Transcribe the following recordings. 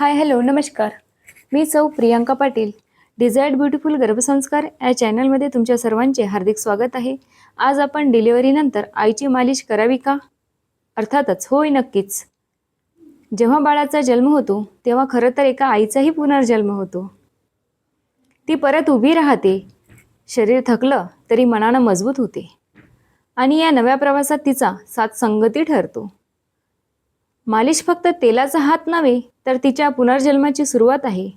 Hi hello नमस्कार. मी चौ प्रियांका पाटील डिझायर्ड ब्युटिफुल गर्भसंस्कार या चॅनलमध्ये तुमच्या सर्वांचे हार्दिक स्वागत आहे. आज आपण डिलिव्हरीनंतर आईची मालिश करावी का? अर्थातच होय नक्कीच. जेव्हा बाळाचा जन्म होतो तेव्हा खरं तर एका आईचाही पुनर्जन्म होतो. ती परत उभी राहते. शरीर थकलं तरी मनानं मजबूत होते. आणि या नव्या प्रवासात तिचा साथ संगती ठरतो. मालिश फक्त तेलाचा हात नव्हे तर तिच्या पुनर्जन्माची सुरुवात आहे.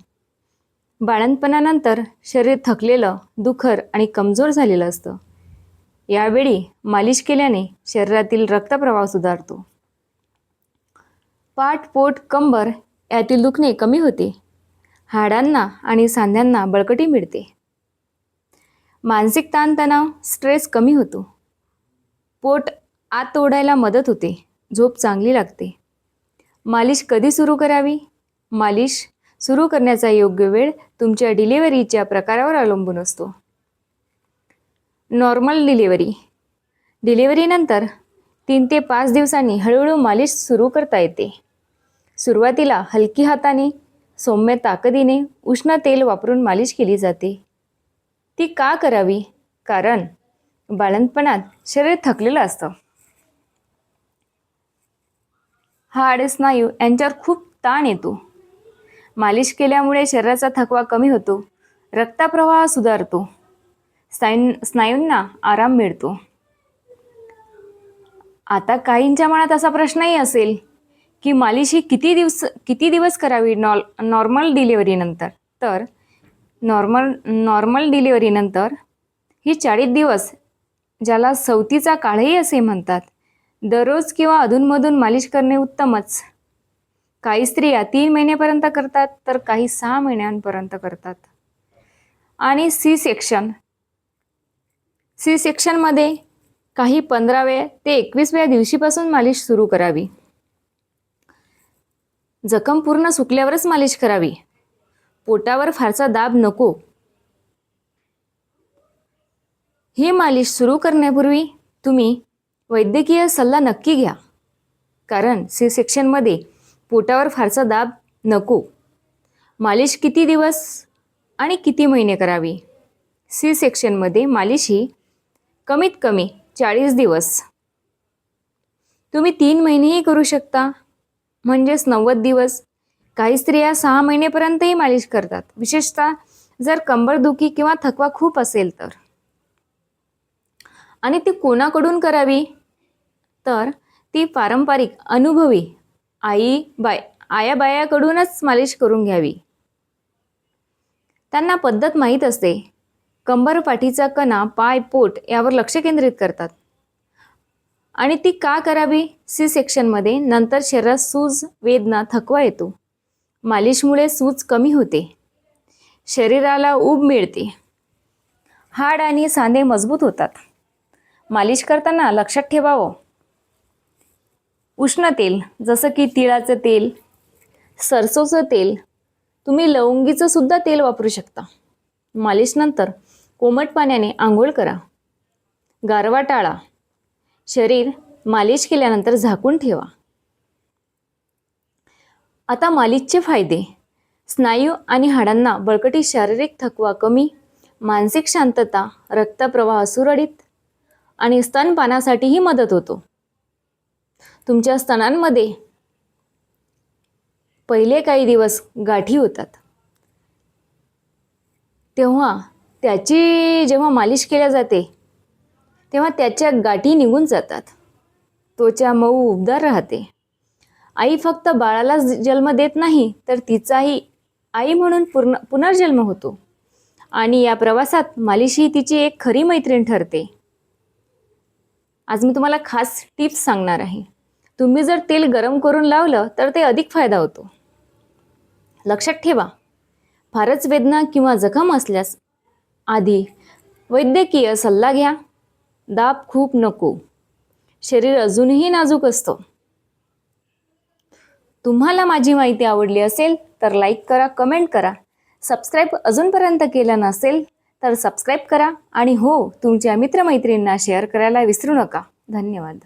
बाळंतपणानंतर शरीर थकलेलं दुखर आणि कमजोर झालेलं असतं. यावेळी मालिश केल्याने शरीरातील रक्तप्रवाह सुधारतो. पाठ पोट कंबर यातील दुखणे कमी होते. हाडांना आणि सांध्यांना बळकटी मिळते. मानसिक ताणतणाव स्ट्रेस कमी होतो. पोट आत ओढायला मदत होते. झोप चांगली लागते. मालिश कधी सुरू करावी? मालिश सुरू करण्याचा योग्य वेळ तुमच्या डिलिव्हरीच्या प्रकारावर अवलंबून असतो. Normal delivery. डिलिव्हरीनंतर तीन ते पाच दिवसांनी हळूहळू मालिश सुरू करता येते. सुरुवातीला हलकी हाताने सौम्य ताकदीने उष्ण तेल वापरून मालिश केली जाते. ती का करावी? कारण बाळंतपणात शरीर थकलेलं असतं. हाड स्नायू हो. यांच्यावर खूप ताण येतो. मालिश केल्यामुळे शरीराचा थकवा कमी होतो. रक्तप्रवाह सुधारतो. स्नायू स्नायूंना आराम मिळतो. आता काहींच्या मनात असा प्रश्नही असेल की मालिश ही किती दिवस किती दिवस करावी नॉल नॉर्मल डिलिव्हरीनंतर तर नॉर्मल नॉर्मल डिलिव्हरीनंतर ही चाळीस दिवस ज्याला सवतीचा काळही असे म्हणतात दररोज किंवा अधूनमधून मालिश करणे उत्तमच. काही स्त्रिया तीन महिन्यापर्यंत करतात तर काही सहा महिन्यांपर्यंत करतात. आणि सी सेक्शन सी सेक्शनमध्ये काही पंधराव्या ते एकवीसव्या दिवशीपासून मालिश सुरू करावी. जखम पूर्ण सुकल्यावरच मालिश करावी. पोटावर फारसा दाब नको. ही मालिश सुरू करण्यापूर्वी तुम्ही वैद्यकीय सल्ला नक्की घ्या. कारण सी सेक्शनमध्ये पोटावर फारसा दाब नको. मालिश किती दिवस आणि किती महिने करावी? सी सेक्शनमध्ये मालिश ही कमीत कमी चाळीस दिवस. तुम्ही तीन महिनेही करू शकता. म्हणजेच नव्वद दिवस. काही स्त्रिया सहा महिनेपर्यंतही मालिश करतात. विशेषतः जर कंबरदुखी किंवा थकवा खूप असेल तर. आणि ती कोणाकडून करावी? तर ती पारंपरिक अनुभवी आई बाय आया बायाकडूनच मालिश करून घ्यावी. त्यांना पद्धत माहीत असते. कंबर पाठीचा कणा पाय पोट यावर लक्ष केंद्रित करतात. आणि ती का करावी? सी सेक्शनमध्ये नंतर शरीरात सूज वेदना थकवा येतो. मालिशमुळे सूज कमी होते. शरीराला ऊब मिळते. हाड आणि सांधे मजबूत होतात. मालिश करताना लक्षात ठेवावं. उष्ण तेल जसं की तिळाचं तेल सरसोचं तेल तुम्ही लवंगीचं सुद्धा तेल वापरू शकता. मालिशनंतर कोमट पाण्याने आंघोळ करा. गारवा टाळा. शरीर मालिश केल्यानंतर झाकून ठेवा. आता मालिशचे फायदे. स्नायू आणि हाडांना बळकटी शारीरिक थकवा कमी मानसिक शांतता रक्तप्रवाह सुरळीत आणि स्तनपानासाठीही मदत होतो. तुमच्या स्तनांमध्ये पहिले काही दिवस गाठी होतात. तेव्हा त्याची जेव्हा मालिश केल्या जाते तेव्हा त्याच्या गाठी निघून जातात. त्वचा मऊ उबदार राहते. आई फक्त बाळाला जन्म देत नाही तर तिचाही आई म्हणून पूर्ण पुनर्जन्म होतो. आणि या प्रवासात मालिश ही तिची एक खरी मैत्रीण ठरते. आज मी तुम्हाला खास टिप्स सांगणार आहे. तुम्ही जर तेल गरम करून लावलं तर ते अधिक फायदा होतो. लक्षात ठेवा फारच वेदना किंवा जखम असल्यास आधी वैद्यकीय सल्ला घ्या. दाब खूप नको. शरीर अजूनही नाजूक असतं. तुम्हाला माझी माहिती आवडली असेल तर लाईक करा कमेंट करा. सबस्क्राईब अजूनपर्यंत केलं नसेल तर सबस्क्राईब करा आणि हो तुमच्या मित्रमैत्रिणींना शेअर करायला विसरू नका. धन्यवाद.